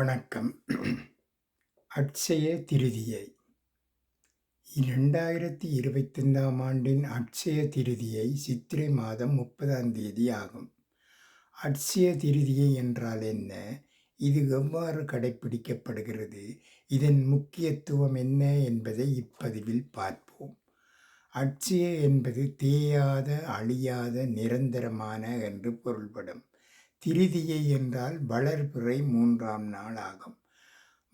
வணக்கம். அட்சய திருதியை. இரண்டாயிரத்தி இருபத்தைந்தாம் ஆண்டின் அட்சய திருதியை சித்திரை மாதம் முப்பதாம் தேதி ஆகும். அட்சய திருதியை என்றால் என்ன? இது எவ்வாறு கடைப்பிடிக்கப்படுகிறது? இதன் முக்கியத்துவம் என்ன என்பதை இப்பதிவில் பார்ப்போம். அட்சய என்பது தேயாத அழியாத நிரந்தரமான என்று பொருள்படும். திருதியை என்றால் வளர்பிறை மூன்றாம் நாள் ஆகும்.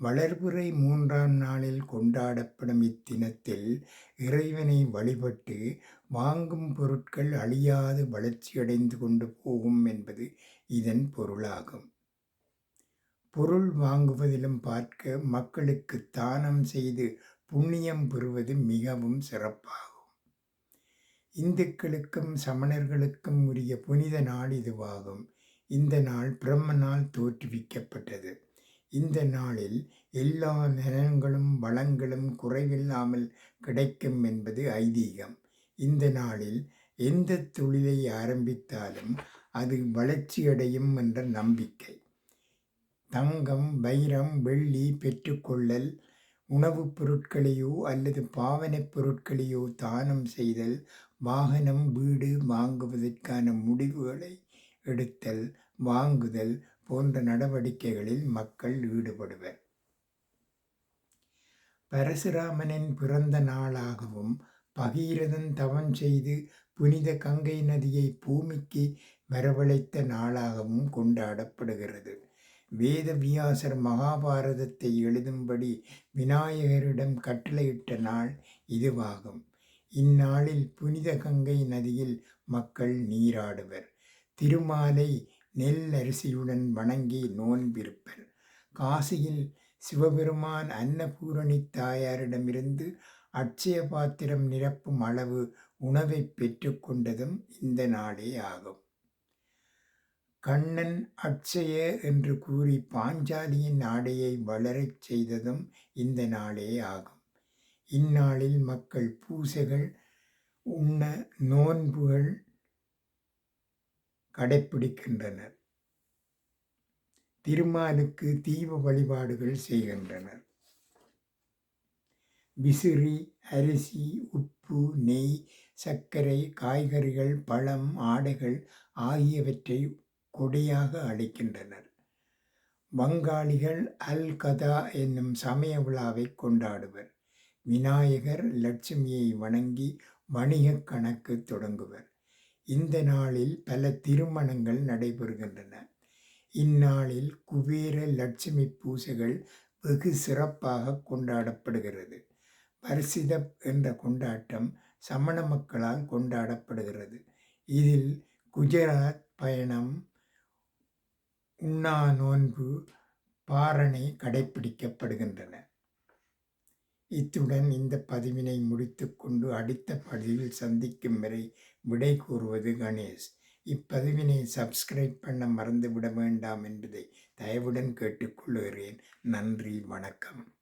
வளர்பிறை மூன்றாம் நாளில் கொண்டாடப்படும் இத்தினத்தில் இறைவனை வழிபட்டு வாங்கும் பொருட்கள் அழியாது வளர்ச்சியடைந்து கொண்டு போகும் என்பது இதன் பொருளாகும். பொருள் வாங்குவதிலும் பார்க்க மக்களுக்கு தானம் செய்து புண்ணியம் பெறுவது மிகவும் சிறப்பாகும். இந்துக்களுக்கும் சமணர்களுக்கும் உரிய புனித நாள் இதுவாகும். இந்த நாள் பிரம்மனால் தோற்றுவிக்கப்பட்டது. இந்த நாளில் எல்லா நலன்களும் வளங்களும் குறைவில்லாமல் கிடைக்கும் என்பது ஐதீகம். இந்த நாளில் எந்த தொழிலை ஆரம்பித்தாலும் அது வளர்ச்சியடையும் என்ற நம்பிக்கை. தங்கம் வைரம் வெள்ளி பெற்றுக்கொள்ளல் உணவுப் பொருட்களையோ அல்லது பாவனைப் பொருட்களையோ தானம் செய்தல் வாகனம் வீடு வாங்குவதற்கான முடிவுகளை எடுத்தல் வாங்குதல் போன்ற நடவடிக்கைகளில் மக்கள் ஈடுபடுவர். பரசுராமனின் பிறந்த நாளாகவும் பகீரதன் தவம் செய்து புனித கங்கை நதியை பூமிக்கு வரவழைத்த நாளாகவும் கொண்டாடப்படுகிறது. வேதவியாசர் மகாபாரதத்தை எழுதும்படி விநாயகரிடம் கட்டளையிட்ட நாள் இதுவாகும். இந்நாளில் புனித கங்கை நதியில் மக்கள் நீராடுவர். திருமாலை நெல் அரிசியுடன் வணங்கி நோன்பிருப்பர் காசியில் சிவபெருமான் அன்னபூரணி தாயாரிடமிருந்து அட்சய பாத்திரம் நிரப்பும் அளவு உணவை பெற்றுக்கொண்டதும் இந்த நாளே ஆகும். கண்ணன் அட்சய என்று கூறி பாஞ்சாலியின் ஆடையை வளரச் செய்ததும் இந்த நாளே ஆகும். இந்நாளில் மக்கள் பூசைகள் உண்ண நோன்புகள் கடைப்பிடிக்கின்றனர். திருமாலுக்கு தீப வழிபாடுகள் செய்கின்றனர். விசிறி அரிசி உப்பு நெய் சர்க்கரை காய்கறிகள் பழம் ஆடைகள் ஆகியவற்றை கொடையாக அளிக்கின்றனர். வங்காளிகள் அல் கதா என்னும் சமய விழாவை கொண்டாடுவர். விநாயகர் லட்சுமியை வணங்கி வணிக கணக்கு தொடங்குவர். இந்த நாளில் பல திருமணங்கள் நடைபெறுகின்றன. இந்நாளில் குபேர லட்சுமி பூசைகள் வெகு சிறப்பாக கொண்டாடப்படுகிறது. பரிசிதப் என்ற கொண்டாட்டம் சமண மக்களால் கொண்டாடப்படுகிறது. இதில் குஜராத் பயணம் உண்ணா நோன்பு பாரணை கடைபிடிக்கப்படுகின்றன. இத்துடன் இந்த பதிவினை முடித்துக்கொண்டு அடுத்த பதிவில் சந்திக்கும் வரை விடை கூறுவது கணேஷ். இப்பதிவினை சப்ஸ்கிரைப் பண்ண மறந்துவிட வேண்டாம் என்பதை தயவுடன் கேட்டுக்கொள்கிறேன். நன்றி வணக்கம்.